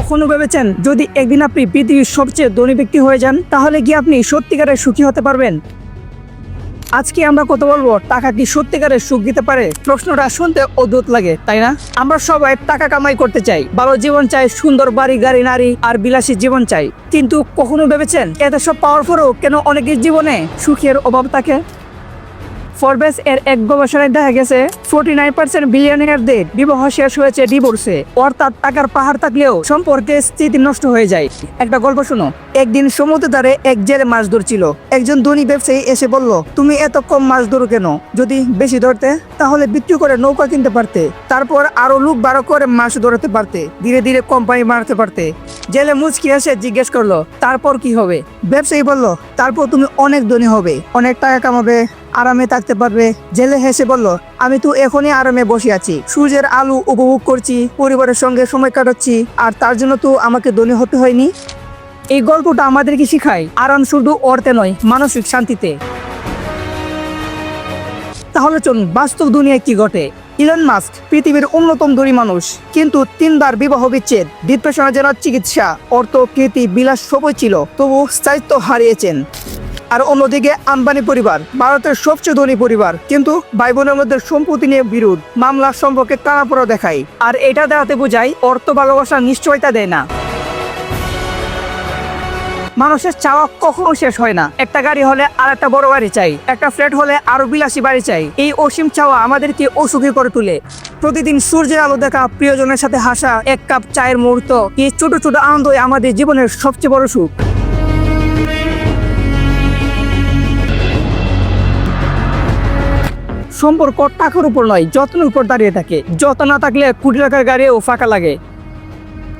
কখনো ভেবেছেন যদি একদিন আপনি পৃথিবীর সবচেয়ে ধনী ব্যক্তি হয়ে যান, তাহলে কি আপনি সত্যিকারের সুখী হতে পারবেন? আজকে আমরা কথা বলব, টাকা কি সত্যিকারের সুখ দিতে পারে? প্রশ্নটা শুনতে অদ্ভুত লাগে, তাই না? আমরা সবাই টাকা কামাই করতে চাই, ভালো জীবন চাই, সুন্দর বাড়ি, গাড়ি, নারী আর বিলাসী জীবন চাই। কিন্তু কখনো ভেবেছেন এত সব পাওয়ার পরেও কেন অনেকের জীবনে সুখের অভাব থাকে? ফরবেস এর এক গবেষণায় দেখা গেছে ফোর্টি নাইন পার্সেন্ট বিলিয়নিয়ারদের বিবাহ শেষ হয়েছে ডিভোর্সে অর্থাৎ টাকার পাহাড় থাকলেও সম্পর্কে স্থিতি নষ্ট হয়ে যায়। একটা গল্প শোনো। একদিন সমুদ্র ধারে এক জেলে মাছ ধরছিল। একজন ধনী ব্যবসায়ী এসে বলল, তুমি এত কম মাছ ধরো কেন? যদি বেশি ধরতে, তাহলে বিক্রি করে নৌকা কিনতে পারতে। তারপর আরও লোক বারো করে মাছ ধরতে পারতে। ধীরে ধীরে কোম্পানি মারতে পারতে। জেলে মুচকি এসে জিজ্ঞেস করল, তারপর কি হবে? ব্যবসায়ী বলল, তারপর তুমি অনেক ধনী হবে। অনেক টাকা কামাবে। আরামে থাকতে পারবে। জেলে হেসে বলল, আমি তো এখনই আরামে বসে আছি। সূর্যের আলো উপভোগ করছি, পরিবারের সঙ্গে সময় কাটাচ্ছি, আর তার জন্য তো আমাকে ধনী হতে হয়নি। এই গল্পটা আমাদেরকে শিখায়? আরাম শুধু অর্থে নয়, মানসিক শান্তিতে। তাহলে চলুন, বাস্তব দুনিয়ায় কি ঘটে? ইলন মাস্ক, পৃথিবীর অন্যতম ধনী মানুষ, কিন্তু তিনবার বিবাহ বিচ্ছেদ ডিপ্রেশনের জন্য চিকিৎসা, অর্থ কীর্তি বিলাস সবই ছিল তবু স্থায়িত্ব হারিয়েছেন। আর অন্যদিকে আম্বানি পরিবার, ভারতের সবচেয়ে ধনী পরিবার, কিন্তু ভাই বোনের মধ্যে সম্পত্তি নিয়ে বিরোধ, মামলা সম্পর্কে টানাপোড়া দেখায়। আর এটা দেখাতে বোঝায়, অর্থ ভালোবাসার নিশ্চয়তা দেয় না। মানুষের চাওয়া কখনো শেষ হয় না। একটা গাড়ি হলে আর একটা বড় বাড়ি চাই, একটা ফ্ল্যাট হলে আরও বিলাসী বাড়ি চাই। এই অসীম চাওয়া আমাদেরকে অসুখী করে তুলে। প্রতিদিন সূর্যের আলো দেখা, প্রিয়জনের সাথে হাসা, এক কাপ চায়ের মুহূর্ত, এই ছোট ছোট আনন্দই আমাদের জীবনের সবচেয়ে বড় সুখ। সম্পর্ক টাকার উপর নয় যত্নের উপর দাঁড়িয়ে থাকে। যত্ন না থাকলে কোটি টাকার গাড়িও ফাঁকা লাগে।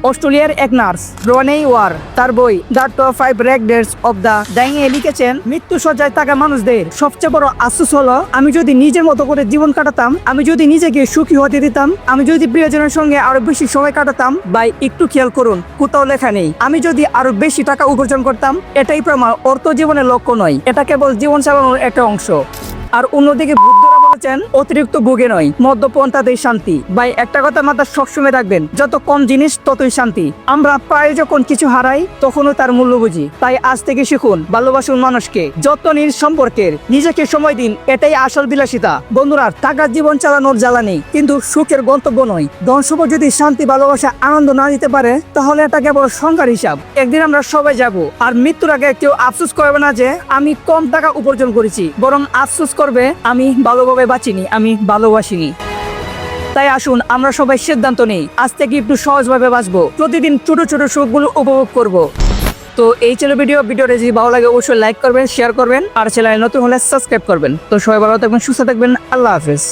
অস্ট্রেলিয়ার এক নার্স, রোয়ানে ওয়ার, তার বই, the top five regrets of the dying এ লিখেছেন মৃত্যু সজ্জায় থাকা মানুষদের সবচেয়ে বড় আশ্বাস হলো, আমি যদি নিজের মতো করে জীবন কাটাতাম, আমি যদি নিজেকে সুখী হতে দিতাম, আমি যদি প্রিয়জনের সঙ্গে আরও বেশি সময় কাটাতাম বা একটু খেয়াল করুন, কোথাও লেখা নেই। আমি যদি আরও বেশি টাকা উপার্জন করতাম, এটাই প্রমাণ অর্থ জীবনের লক্ষ্য নয়, এটা কেবল জীবন চালানোর একটা অংশ। আর অন্যদিকে বুদ্ধরা বলেছেন, অতিরিক্ত ভোগে নয় মদ্যপন্থাতেই শান্তি। ভাই, একটা কথা মাথা সবসময় রাখবেন, যত কম জিনিস, ততই শান্তি। আমরা প্রায় যখন কিছু হারাই, তখনও তার মূল্য বুঝি। তাই আজ থেকে শিখুন, ভালোবাসুন মানুষকে যত নিজ সম্পর্কের, নিজেকে সময় দিন, এটাই আসল বিলাসিতা। বন্ধুরা, টাকার জীবন চালানোর জ্বালা নেই, কিন্তু সুখের গন্তব্য নয়। ধন সম্পদ যদি শান্তি, ভালোবাসা, আনন্দ না দিতে পারে, তাহলে এটা কেবল সংখ্যার হিসাব। একদিন আমরা সবাই যাব, আর মৃত্যুর আগে কেউ আফসোস করবে না যে, আমি কম টাকা উপার্জন করেছি, বরং আফসোস করবে, আমি ভালোভাবে বাঁচিনি, আমি ভালোবাসিনি। তাই আসুন, আমরা সবাই সিদ্ধান্ত নেই, আজ থেকে একটু সহজভাবে বাঁচবো, প্রতিদিন ছোট ছোট সুখগুলো উপভোগ করব। তো এই ছিল ভিডিও, ভিডিওটা যদি ভালো লাগে অবশ্যই লাইক করবেন শেয়ার করবেন, আর চ্যানেল নতুন হলে সাবস্ক্রাইব করবেন। তো সবাই ভালো থাকবেন, সুস্থ থাকবেন, আল্লাহ হাফেজ।